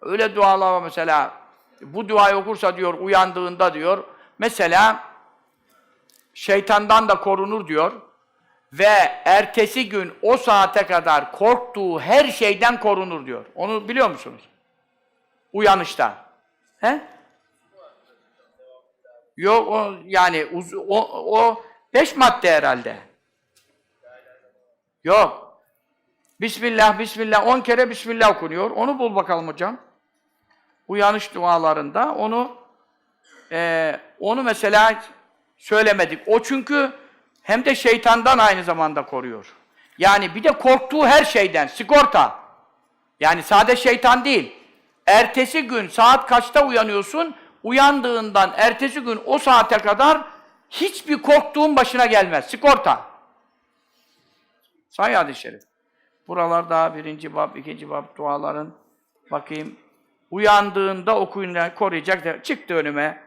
Öyle dualar var mesela. Bu duayı okursa diyor uyandığında diyor. Mesela şeytandan da korunur diyor. Ve ertesi gün o saate kadar korktuğu her şeyden korunur diyor. Onu biliyor musunuz? Uyanışta. He? Yok o yani o, o beş madde herhalde. Yok. Bismillah, Bismillah. On kere Bismillah okunuyor. Onu bul bakalım hocam. Uyanış dualarında onu e, onu mesela söylemedik. O çünkü hem de şeytandan aynı zamanda koruyor. Yani bir de korktuğu her şeyden, sigorta. Yani sade şeytan değil. Ertesi gün saat kaçta uyanıyorsun? Uyandığından ertesi gün o saate kadar hiçbir korktuğun başına gelmez. Sigorta. Sahih hadis-i şerif. Buralarda birinci bab, ikinci bab duaların bakayım. Uyandığında okuyun koruyacak. Çıktı önüme.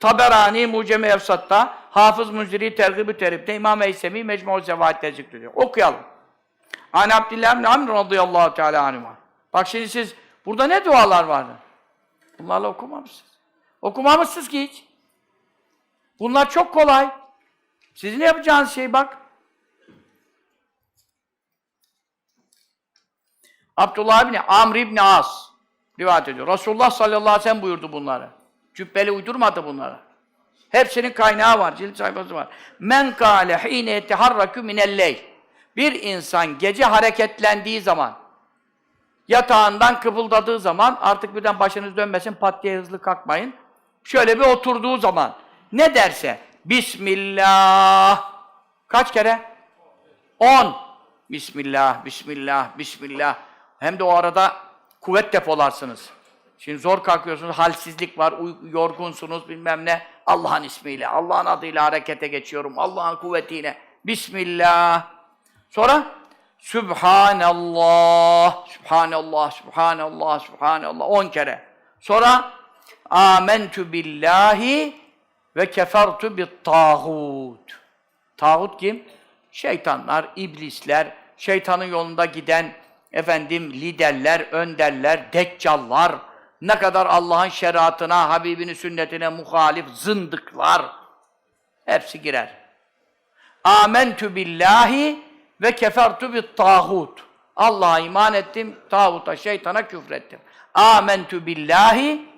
Taberani Mucem-i Efsat'ta, Hafız Munziri Tergib-i Terip'te, İmam Eysemi Mecmu-u Zevait'te zikrediyor. Okuyalım. An Abdillah bin Amr radıyallahu teala anhuma. Bak şimdi siz, burada ne dualar vardı? Bunlarla okumamışsınız. Okumamışsınız ki hiç. Bunlar çok kolay. Sizin yapacağınız şey bak. Abdullah bin Amr ibn As rivayet ediyor. Resulullah sallallahu aleyhi ve sellem buyurdu bunları. Cübbeli uydurmadı bunları. Hepsinin kaynağı var, cilt sayfası var. Men kâle hîne yeteharrakü minelleyl. Bir insan gece hareketlendiği zaman, yatağından kıpıldadığı zaman, artık birden başınız dönmesin, pat diye hızlı kalkmayın. Şöyle bir oturduğu zaman, ne derse, Bismillah. Kaç kere? On. Bismillah, Bismillah, Bismillah. Hem de o arada kuvvet depolarsınız. Şimdi zor kalkıyorsunuz, halsizlik var, yorgunsunuz bilmem ne. Allah'ın ismiyle, Allah'ın adıyla harekete geçiyorum, Allah'ın kuvvetiyle. Bismillah. Sonra Sübhanallah, Sübhanallah, Sübhanallah, Sübhanallah. On kere. Sonra Amentu billahi ve kefertu bit tağut. Tağut kim? Şeytanlar, iblisler, şeytanın yolunda giden efendim liderler, önderler, deccallar, ne kadar Allah'ın şeriatına, Habibinin sünnetine muhalif zındıklar hepsi girer. Amentu billahi ve kefertu bit tağut. Allah'a iman ettim, tağuta, şeytana küfrettim. Amentu billahi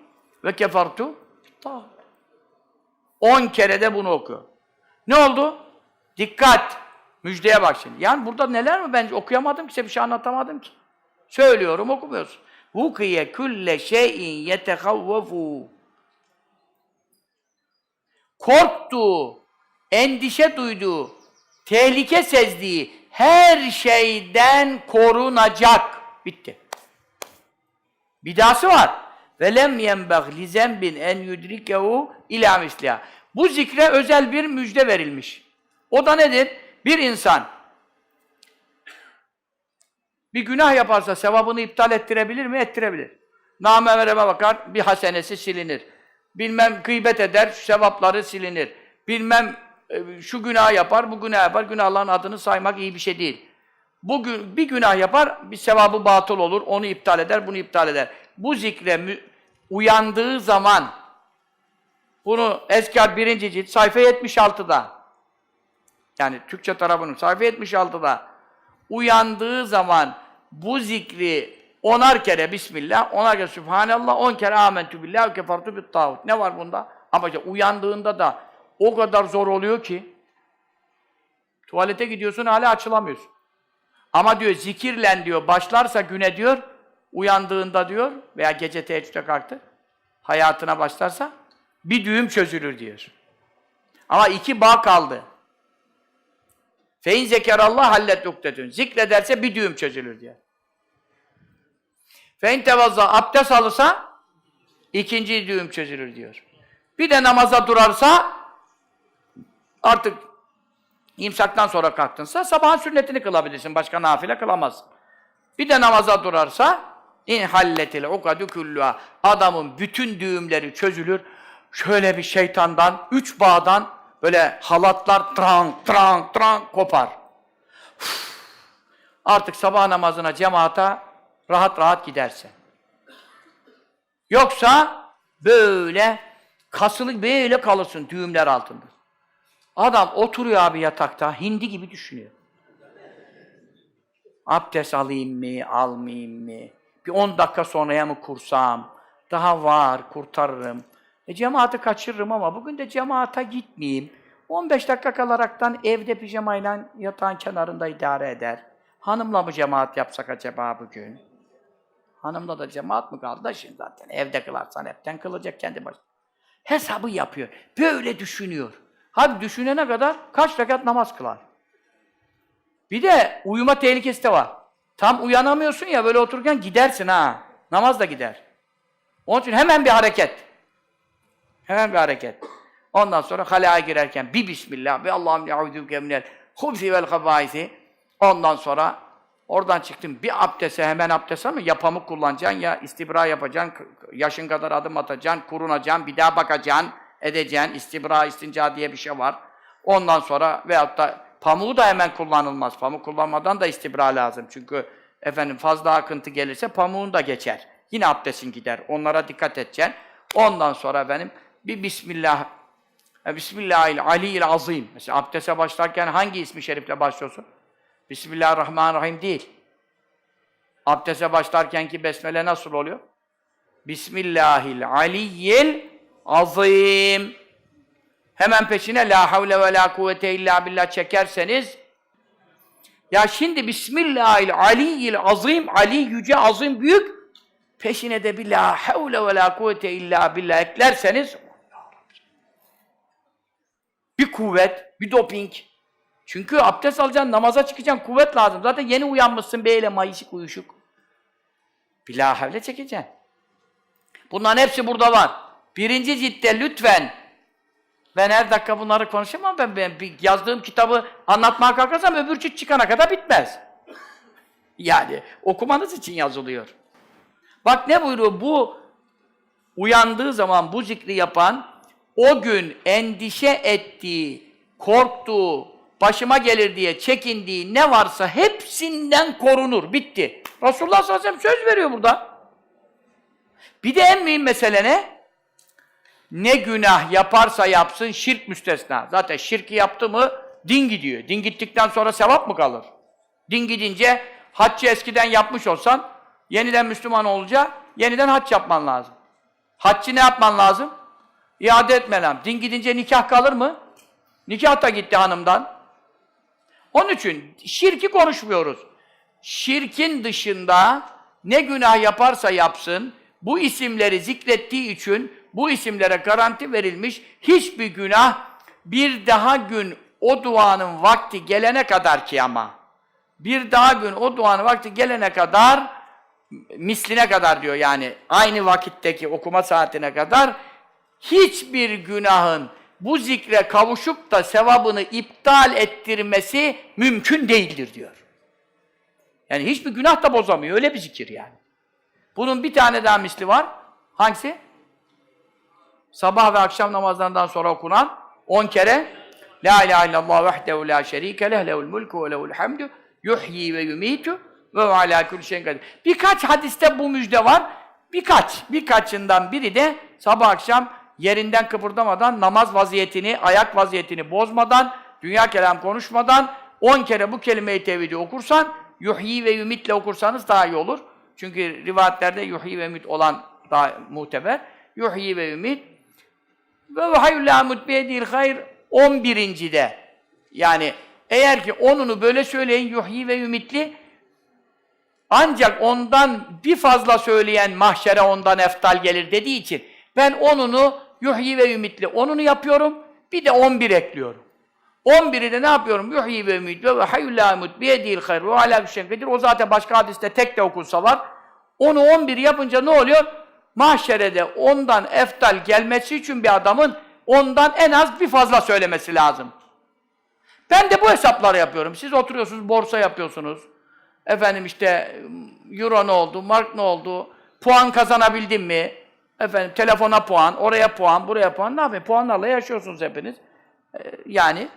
ve kefertu tağut. On kere de bunu oku. Ne oldu? Dikkat! Müjdeye bak şimdi. Yani burada neler mi ben okuyamadım ki, size bir şey anlatamadım ki. Söylüyorum, okumuyorsun. Vukiye külle şeyin yetekavvefu. Korktuğu, endişe duyduğu, tehlike sezdiği her şeyden korunacak. Bitti. Bidası var. Ve lem yenbag li zenbin en yudrikehu ila misliha. Bu zikre özel bir müjde verilmiş. O da nedir? Bir insan bir günah yaparsa sevabını iptal ettirebilir mi? Ettirebilir. Namemereme bakar, bir hasenesi silinir. Bilmem gıybet eder, sevapları silinir. Bilmem e, şu günah yapar, bu günah yapar. Günahların adını saymak iyi bir şey değil. Bugün bir günah yapar, bir sevabı batıl olur, onu iptal eder, bunu iptal eder. Bu zikre uyandığı zaman, bunu Eskar 1. cilt, sayfa 76'da, yani Türkçe tarafının sayfa 76'da uyandığı zaman bu zikri onar kere Bismillah, onar kere Sübhanallah, on kere Amentü billah kefartu bit tağut. Ne var bunda? Ama işte uyandığında da o kadar zor oluyor ki tuvalete gidiyorsun hala açılamıyorsun. Ama diyor zikirlen diyor başlarsa güne diyor uyandığında diyor veya gece teheccüde kalktı hayatına başlarsa bir düğüm çözülür diyor. Ama iki bağ kaldı. Fein zekerallah hallet ukdetün. Zikrederse bir düğüm çözülür diye. Fein tevazza abdest alırsa ikinci düğüm çözülür diyor. Bir de namaza durarsa artık imsaktan sonra kalktınsa sabahın sünnetini kılabilirsin. Başka nafile kılamazsın. Bir de namaza durarsa in halletil ukadu kulluha. Adamın bütün düğümleri çözülür. Şöyle bir şeytandan, üç bağdan böyle halatlar trang trang trang kopar. Üf! Artık sabah namazına cemaata rahat rahat giderse. Yoksa böyle kasılı böyle kalırsın düğümler altında. Adam oturuyor abi yatakta, hindi gibi düşünüyor. Abdest alayım mı, almayayım mı? Bir 10 dakika sonraya mı kursam? Daha var, kurtarırım. E cemaati kaçırırım ama bugün de cemaata gitmeyeyim. 15 dakika kalaraktan evde pijamayla yatağın kenarında idare eder. Hanımla mı cemaat yapsak acaba bugün? Hanımla da cemaat mı şimdi zaten evde kılarsan hepten kılacak kendi başına. Hesabı yapıyor. Böyle düşünüyor. Hadi düşünene kadar kaç rekat namaz kılar? Bir de uyuma tehlikesi de var. Tam uyanamıyorsun ya böyle otururken gidersin ha. Namaz da gider. Onun için hemen bir hareket. Hemen bir hareket. Ondan sonra halaya girerken bir bismillah ve Allah'ım ya'udüke minel hubsi vel habaisi. Ondan sonra oradan çıktım bir abdese hemen abdest ama yapamı kullanacaksın ya istibra yapacaksın, yaşın kadar adım atacaksın, kurunacaksın, bir daha bakacaksın, edeceksin. İstibra, istinca diye bir şey var. Ondan sonra veyahut da pamuğu da hemen kullanılmaz. Pamuk kullanmadan da istibra lazım. Çünkü efendim fazla akıntı gelirse pamuğun da geçer. Yine abdestin gider. Onlara dikkat edeceksin. Ondan sonra efendim bir Bismillah Bismillahil Aliyyil Azim. Mesela abdeste başlarken hangi ismi şerifle başlıyorsun? Bismillahirrahmanirrahim değil. Abdeste başlarken ki besmele nasıl oluyor? Bismillahil Aliyyil Azim. Hemen peşine la havle ve la kuvvete illa billah çekerseniz ya şimdi Bismillahil Aliyyil Azim Ali yüce azim büyük peşine de bir la havle ve la kuvvete illa billah eklerseniz bir kuvvet, bir doping. Çünkü abdest alacaksın, namaza çıkacaksın, kuvvet lazım. Zaten yeni uyanmışsın böyle mayışık uyuşuk. Bir la havle çekeceksin. Bunların hepsi burada var. Birinci ciltte lütfen ben her dakika bunları konuşamam. Ben, ben bir yazdığım kitabı anlatmaya kalkarsam öbür cilt çıkana kadar bitmez. Yani okumanız için yazılıyor. Bak ne buyuruyor? Bu uyandığı zaman bu zikri yapan o gün endişe ettiği, korktuğu, başıma gelir diye çekindiği ne varsa hepsinden korunur. Bitti. Resulullah sallallahu aleyhi ve sellem söz veriyor burada. Bir de en mühim mesele ne? Ne günah yaparsa yapsın şirk müstesna. Zaten şirki yaptı mı din gidiyor. Din gittikten sonra sevap mı kalır? Din gidince haccı eskiden yapmış olsan yeniden Müslüman olunca yeniden hac yapman lazım. Haccı ne yapman lazım? İade etmen lazım. Din gidince nikah kalır mı? Nikah da gitti hanımdan. Onun için şirki konuşmuyoruz. Şirkin dışında ne günah yaparsa yapsın, bu isimleri zikrettiği için bu isimlere garanti verilmiş hiçbir günah bir daha gün o duanın vakti gelene kadar ki ama bir daha gün o duanın vakti gelene kadar misline kadar diyor yani aynı vakitteki okuma saatine kadar hiçbir günahın bu zikre kavuşup da sevabını iptal ettirmesi mümkün değildir diyor. Yani hiçbir günah da bozamıyor. Öyle bir zikir yani. Bunun bir tane daha misli var. Hangisi? Sabah ve akşam namazlarından sonra okunan 10 kere La ilahe illallah vahdehu la şerike leh lehul mulku ve lehul hamdu yuhyi ve yumitu ve ala kulli şeyin kadir. Birkaç hadiste bu müjde var. Birkaç, birkaçından biri de sabah akşam yerinden kıpırdamadan namaz vaziyetini, ayak vaziyetini bozmadan, dünya kelam konuşmadan 10 kere bu kelime-i tevhidi okursan, yuhyi ve yumitle okursanız daha iyi olur. Çünkü rivayetlerde yuhyi ve yumit olan daha muteber. Yuhyi ve yumit ve vahayyul la mutbiyedil hayr 11. de yani eğer ki onunu böyle söyleyin yuhyi ve yumitli ancak ondan bir fazla söyleyen mahşere ondan eftal gelir dediği için ben onunu yuhyi ve ümitli onunu yapıyorum. Bir de 11 ekliyorum. 11'i de ne yapıyorum? Yuhyi ve ümit ve hayyul la yemut biyedil hayr ve ala kadir. O zaten başka hadiste tek de okunsa var. Onu 11 yapınca ne oluyor? Mahşerede ondan eftal gelmesi için bir adamın ondan en az bir fazla söylemesi lazım. Ben de bu hesapları yapıyorum. Siz oturuyorsunuz, borsa yapıyorsunuz. Efendim işte euro ne oldu, mark ne oldu, puan kazanabildim mi? Efendim telefona puan, oraya puan, buraya puan. Ne yapayım? Puanlarla yaşıyorsunuz hepiniz. Ee, yani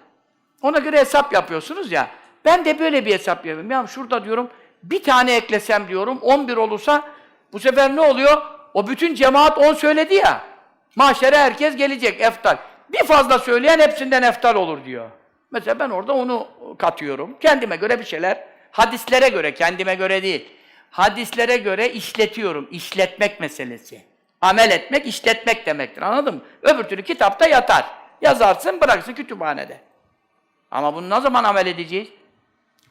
ona göre hesap yapıyorsunuz ya. Ben de böyle bir hesap yapıyorum. Ya şurada diyorum bir tane eklesem diyorum 11 olursa bu sefer ne oluyor? O bütün cemaat on söyledi ya. Mahşere herkes gelecek eftal. Bir fazla söyleyen hepsinden eftal olur diyor. Mesela ben orada onu katıyorum. Kendime göre bir şeyler, hadislere göre, kendime göre değil. Hadislere göre işletiyorum. İşletmek meselesi. Amel etmek, işletmek demektir. Anladın mı? Öbür türlü kitapta yatar. Yazarsın, bıraksın kütüphanede. Ama bunu ne zaman amel edeceğiz?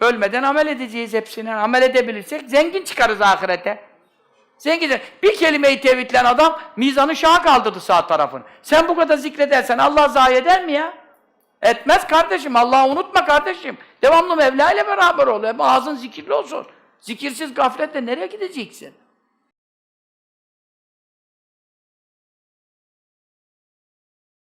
Ölmeden amel edeceğiz hepsine. Amel edebilirsek zengin çıkarız ahirete. Zengin. Bir kelimeyi tevhidlen adam mizanı şaha kaldırdı sağ tarafın. Sen bu kadar zikredersen Allah zayi eder mi ya? Etmez kardeşim. Allah'ı unutma kardeşim. Devamlı Mevla ile beraber ol. Hep ağzın zikirli olsun. Zikirsiz gafletle nereye gideceksin?